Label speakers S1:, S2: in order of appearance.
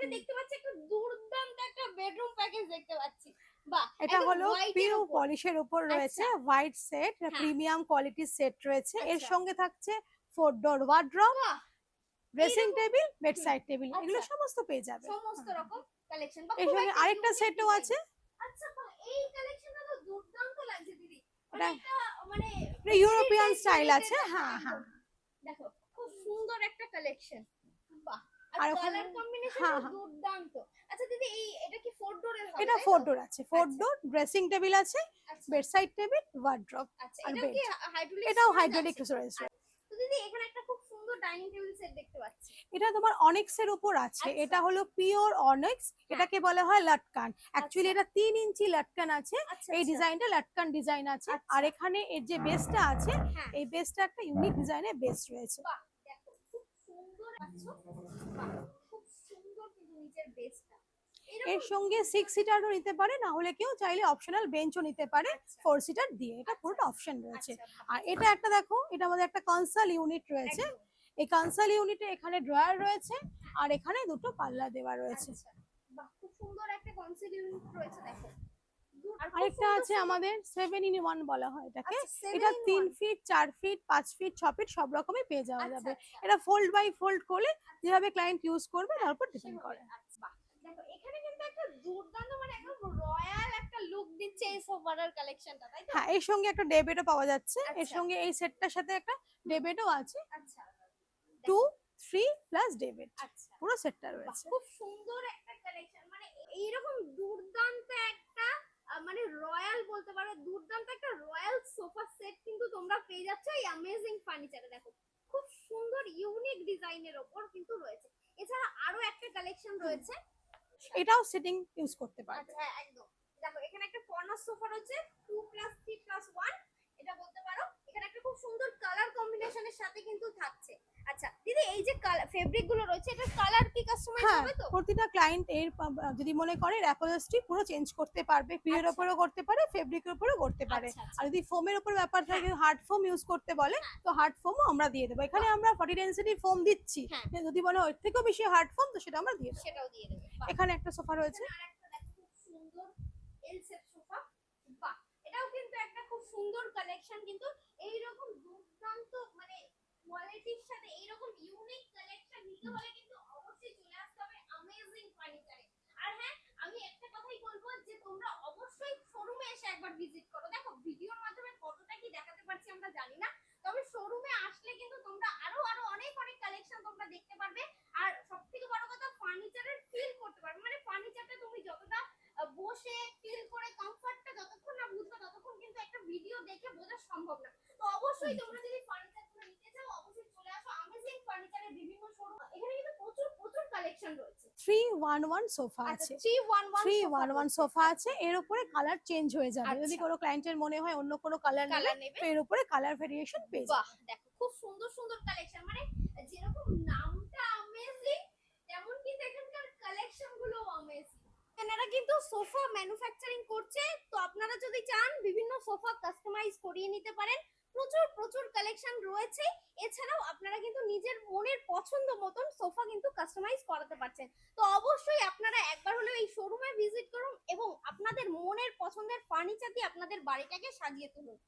S1: এখানে দেখতে পাচ্ছি একটা দুর্দান্ত একটা বেডরুম প্যাকেজ দেখতে পাচ্ছি। বাহ
S2: এটা হলো পিউ পলিশের উপর। রয়েছে
S1: আচ্ছা।
S2: White set. প্রিমিয়াম কোয়ালিটির সেট রয়েছে। এর
S1: আচ্ছা।
S2: সঙ্গে থাকছে four door wardrobe dressing table bed side table এগুলো। সমস্ত পেয়ে যাবে।
S1: সমস্ত। রকম কালেকশন
S2: এর সঙ্গে আরেকটা সেটও আছে।
S1: আচ্ছা এই কালেকশনটা তো দুর্দান্ত লাগছে দিদি। মানে
S2: এটা-
S1: মানে
S2: ইউরোপিয়ান স্টাইল আছে। হ্যাঁ হ্যাঁ।
S1: দেখো খুব সুন্দর একটা কালেকশন
S2: আর ওখানে- হ্যাঁ, হ্যাঁ।
S1: দুর্দান্ত। আচ্ছা দিদি এই এটা কি ফোর হবে?
S2: এটা ফোর ডোর আছে। ফোর
S1: আচ্ছা।
S2: ডোর ড্রেসিং টেবিল আছে
S1: আচ্ছা,
S2: বেড সাইড টেবিল ওয়ার্ড্রপ
S1: আচ্ছা
S2: আর
S1: এটাও কি হাইড্রোলিক
S2: এটাও হাইড্রোলিক স্টোরেজ
S1: তো দিদি এখানে একটা খুব সুন্দর ডাইনিং টেবিল সেট দেখতে পাচ্ছি।
S2: এটা তোমার অনেক্স এর উপর আছে।
S1: আচ্ছা।
S2: এটা হলো পিওর অনেক্স এটাকে বলা হয় লটকান অ্যাকচুয়ালি
S1: আচ্ছা।
S2: এটা তিন ইঞ্চি লটকান আছে।
S1: আচ্ছা
S2: এই
S1: আচ্ছা।
S2: ডিজাইনটা লটকান ডিজাইন আছে।
S1: আচ্ছা।
S2: আর এখানে এর যে বেসটা আছে
S1: হ্যাঁ।
S2: এই বেসটা একটা ইউনিক ডিজাইনের বেস রয়েছে
S1: বাহ দেখো খুব সুন্দর পাচ্ছ বাহ খুব সুন্দর কিন্তু নিচের বেসটা
S2: এর সঙ্গে সিক্স সিটারও নিতে পারে না হলে কেউ চাইলে অপশনাল বেঞ্চও নিতে পারে
S1: আচ্ছা।
S2: ফোর সিটার দিয়ে। এটা পুরোটা অপশন রয়েছে।
S1: আচ্ছা,
S2: আর এটা একটা দেখো এটা আমাদের একটা কনসাল ইউনিট রয়েছে। এই কনসাল ইউনিটে এখানে ড্রয়ার রয়েছে আর এখানে দুটো পাল্লা দেওয়া রয়েছে।
S1: আচ্ছা, খুব সুন্দর একটা কনসিল ইউনিট রয়েছে দেখো।
S2: আরেকটা আছে আমাদের সেভেন ইন ওয়ান বলা হয় এটাকে।
S1: আচ্ছা,
S2: এটা তিন ফিট চার ফিট পাঁচ ফিট ছ ফিট সব রকমই পেয়ে যাওয়া
S1: আচ্ছা,
S2: যাবে।
S1: আচ্ছা।
S2: এটা ফোল্ড বাই ফোল্ড করলে যেভাবে ক্লায়েন্ট ইউজ করবে তার উপর ডিপেন্ড করে।
S1: দেখো এখানে কিন্তু একটা দুর্দান্ত মানে একদম রয়্যাল একটা লুক দিচ্ছে এই সোফাটার কালেকশনটা তাই তো?
S2: হ্যাঁ এর সঙ্গে একটা ডেবেটও পাওয়া যাচ্ছে। এর। সঙ্গে এই সেটটার সাথে একটা ডেবেটও আছে।
S1: আচ্ছা।
S2: টু থ্রি প্লাস ডেবেট পুরো সেটটা রয়েছে।
S1: খুব সুন্দর একটা কালেকশন মানে এইরকম দুর্দান্ত একটা আহ, মানে রয়্যাল বলতে পারো দুর্দান্ত একটা রয়্যাল সোফা সেট কিন্তু তোমরা পেয়ে যাচ্ছ এই অ্যামেজিং ফার্নিচারে দেখো খুব সুন্দর ইউনিক ডিজাইনের ওপর কিন্তু রয়েছে। এছাড়া আরও একটা কালেকশন রয়েছে।
S2: এটাও সেটিং ইউজ করতে পারো
S1: আচ্ছা হ্যাঁ, একদম। দেখো এখানে একটা কর্নার সোফা রয়েছে two plus three plus one এটা বলতে পারো। এখানে একটা খুব সুন্দর কালার কম্বিনেশনের সাথে কিন্তু থাকছে। আচ্ছা দিদি এই যে ফেব্রিকগুলো রয়েছে এটা কালার কি কাস্টমাইজ
S2: হ্যাঁ
S1: হবে তো?
S2: প্রতিটা ক্লায়েন্ট এর যদি মনে করে অ্যাপোলস্টি পুরো চেঞ্জ করতে পারবে পিওর। উপরেও করতে পারে ফেব্রিকের উপরেও করতে পারে। আর যদি ফোমের উপর ব্যাপার থাকে হার্ড ফোম ইউজ করতে বলে
S1: হ্যাঁ।
S2: তো হার্ড ফোমও আমরা দিয়ে দেবো। এখানে আমরা ফর্টি ডেন্সিটি ফোম দিচ্ছি।
S1: হ্যাঁ।
S2: যদি বলে ওর থেকেও বেশি হার্ড ফোম তো সেটা আমরা দিয়ে দেবো।
S1: সেটাও দিয়ে দেবে।
S2: এখানে একটা সোফা রয়েছে।
S1: এখানে আরেকটা দেখো খুব সুন্দর এল শেপ সোফা এটাও কিন্তু একটা খুব সুন্দর কালেকশন কিন্তু এইরকম দুর্দান্ত মানে কোয়ালিটির সাথে এইরকম ইউনিক কালেকশন নিতে হলে কিন্তু অবশ্যই চলে আসতে হবে অ্যামেজিং ফার্নিচারে আর হ্যাঁ আমি একটা কথাই বলব যে তোমরা অবশ্যই শোরুমে এসে একবার ভিজিট করো দেখো ভিডিওর মাধ্যমে কতটা কি দেখাতে পারছি আমরা জানি না তবে শোরুমে আসলে কিন্তু তোমরা আরও আরও অনেক অনেক কালেকশন তোমরা দেখতে পারবে আর সব থেকে বড় কথা ফার্নিচারের ফিল করতে পারবে মানে ফার্নিচারটা তুমি যতটা আহ, বসে ফিল করে কমফর্টটা যতক্ষণ না বুঝবে ততক্ষণ কিন্তু একটা ভিডিও দেখে বোঝা সম্ভব না তো অবশ্যই তোমরা যদি ফার্নিচারগুলো নিতে চাও অবশ্যই চলে আসো। অ্যামেজিং ফার্নিচারের বিভিন্ন শোরুম এখানে কিন্তু প্রচুর প্রচুর কালেকশন রয়েছে।
S2: থ্রি ওয়ান ওয়ান সোফা
S1: আচ্ছা
S2: আছে। সোফা এর উপরে কালার চেঞ্জ হয়ে যাবে। যদি
S1: আচ্ছা।
S2: কোনো ক্লায়েন্টের মনে হয় অন্য কোনো কালার নেবে এর উপরে কালার ভেরিয়েশন পেয়ে যাবে।
S1: দেখো খুব সুন্দর সুন্দর কালেকশন মানে যেরকম নামটা অ্যামেজিং তেমন কিন্তু এখানকার কালেকশনগুলো অ্যামেজিং এনারা কিন্তু সোফা ম্যানুফ্যাকচারিং করছে। তো আপনারা যদি চান বিভিন্ন সোফা কাস্টমাইজ করিয়ে নিতে পারেন। প্রচুর প্রচুর কালেকশন রয়েছে। এছাড়াও আপনারা কিন্তু নিজের মনের পছন্দ মতন সোফা কিন্তু কাস্টমাইজ করাতে পারছেন। তো অবশ্যই আপনারা একবার হলেও এই শোরুমে ভিজিট করুন এবং আপনাদের মনের পছন্দের ফার্নিচার দিয়ে আপনাদের বাড়িটাকে সাজিয়ে তুলুন।